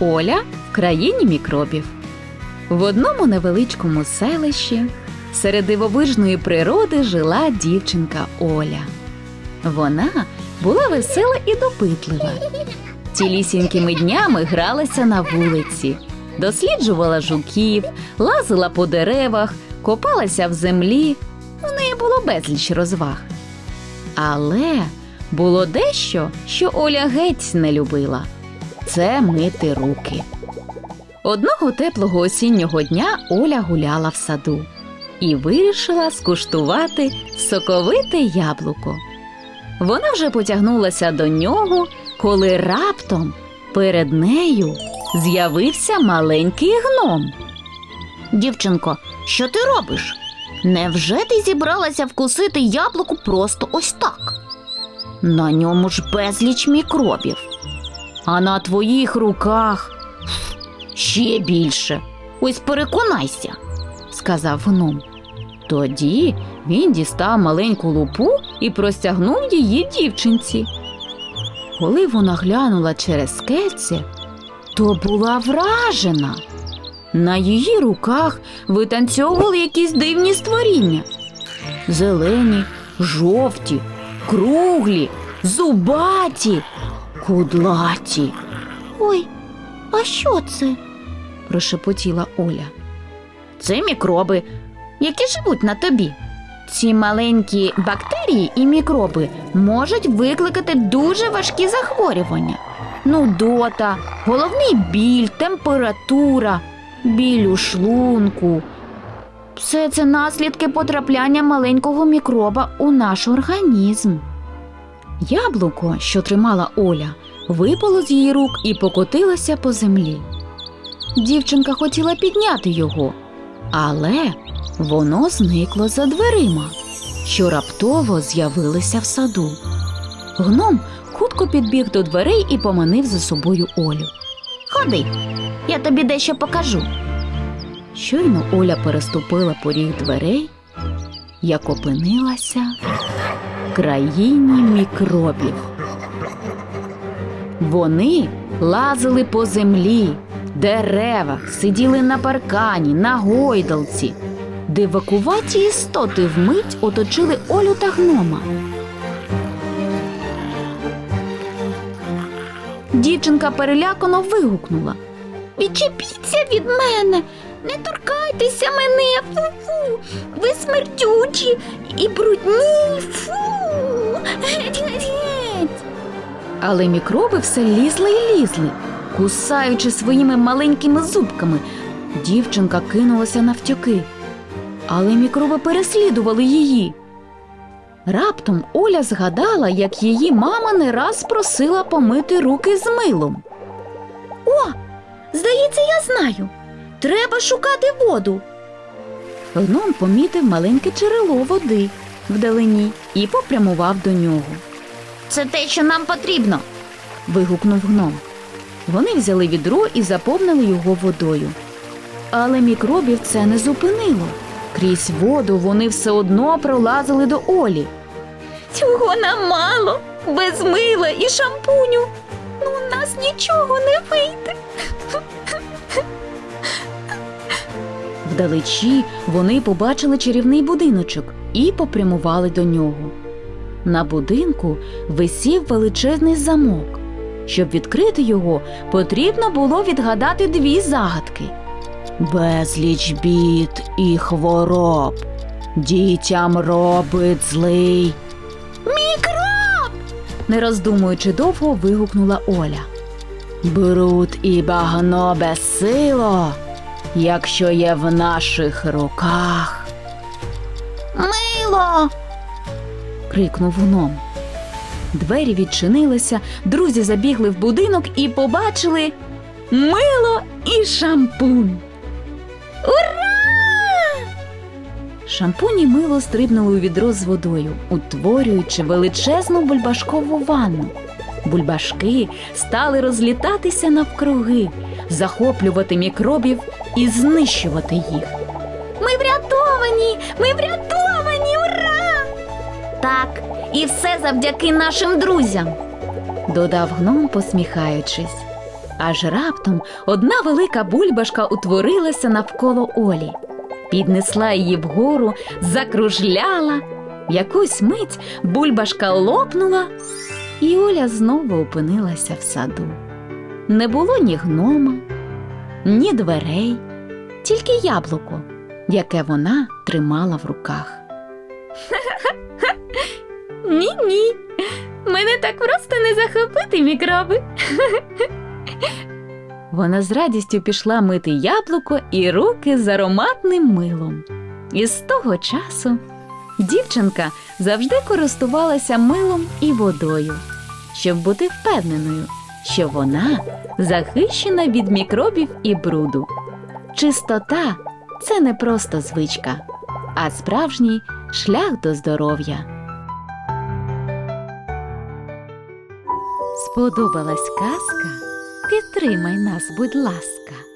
Оля в країні мікробів. В одному невеличкому селищі серед дивовижної природи жила дівчинка Оля. Вона була весела і допитлива. Цілісінькими днями гралася на вулиці, досліджувала жуків, лазила по деревах, копалася в землі. В неї було безліч розваг. Але було дещо, що Оля геть не любила це мити руки. Одного теплого осіннього дня Оля гуляла в саду і вирішила скуштувати соковите яблуко. Вона вже потягнулася до нього, коли раптом перед нею з'явився маленький гном. Дівчинко, що ти робиш? Невже ти зібралася вкусити яблуко просто ось так? На ньому ж безліч мікробів. А на твоїх руках ще більше. Ось переконайся. сказав гном. Тоді він дістав маленьку лупу і простягнув її дівчинці. Коли вона глянула через скельце, то була вражена. На її руках витанцьовували якісь дивні створіння. Зелені, жовті, круглі, зубаті, кудлаті. Ой, а що це? прошепотіла Оля. Це мікроби, які живуть на тобі. Ці маленькі бактерії і мікроби можуть викликати дуже важкі захворювання. Нудота, головний біль, температура, біль у шлунку. Все це наслідки потрапляння маленького мікроба у наш організм. Яблуко, що тримала Оля, випало з її рук і покотилося по землі. Дівчинка хотіла підняти його, але воно зникло за дверима, що раптово з'явилися в саду. Гном хутко підбіг до дверей і поманив за собою Олю. Ходи, я тобі дещо покажу. Щойно Оля переступила поріг дверей, як опинилася країні мікробів. Вони лазили по землі, деревах, сиділи на паркані, на гойдалці. Дивакуваті істоти вмить оточили Олю та гнома. Дівчинка перелякано вигукнула. Відчепіться від мене, не торкайтеся мене, фу-фу, ви смердючі і брудні, фу. Геть, геть, геть. Але мікроби все лізли і лізли, кусаючи своїми маленькими зубками. Дівчинка кинулася навтьоки, але мікроби переслідували її. Раптом Оля згадала, як її мама не раз просила помити руки з милом. О, здається, я знаю. Треба шукати воду. Гном помітив маленьке джерело води вдалині і попрямував до нього. Це те, що нам потрібно. вигукнув гном. Вони взяли відро і заповнили його водою. Але мікробів це не зупинило. Крізь воду вони все одно пролазили до Олі. Цього нам мало, без мила і шампуню. Ну, у нас нічого не вийде. Вдалечі вони побачили чарівний будиночок і попрямували до нього. На будинку висів величезний замок. Щоб відкрити його, потрібно було відгадати дві загадки. Безліч бід і хвороб. Дітям робить злий. Мікроб! Не роздумуючи довго, вигукнула Оля. Бруд і багно безсило, якщо є в наших руках. Мило! крикнув гном. Двері відчинилися, друзі забігли в будинок і побачили мило і шампунь. Ура! Шампунь і мило стрибнули у відро з водою, утворюючи величезну бульбашкову ванну. Бульбашки стали розлітатися навкруги, захоплювати мікробів і знищувати їх. Ми врятовані! Ми врятовані! Ура! Так, і все завдяки нашим друзям. Додав гном, посміхаючись. Аж раптом одна велика бульбашка утворилася навколо Олі, піднесла її вгору, закружляла. В якусь мить бульбашка лопнула, і Оля знову опинилася в саду. Не було ні гнома, ні дверей, тільки яблуко, яке вона тримала в руках. Ні, ні. Мене так просто не захопити мікроби. Вона з радістю пішла мити яблуко і руки з ароматним милом. І з того часу дівчинка завжди користувалася милом і водою, щоб бути впевненою, що вона захищена від мікробів і бруду. Чистота це не просто звичка, а справжній шлях до здоров'я. Сподобалась казка? Підтримай нас, будь ласка.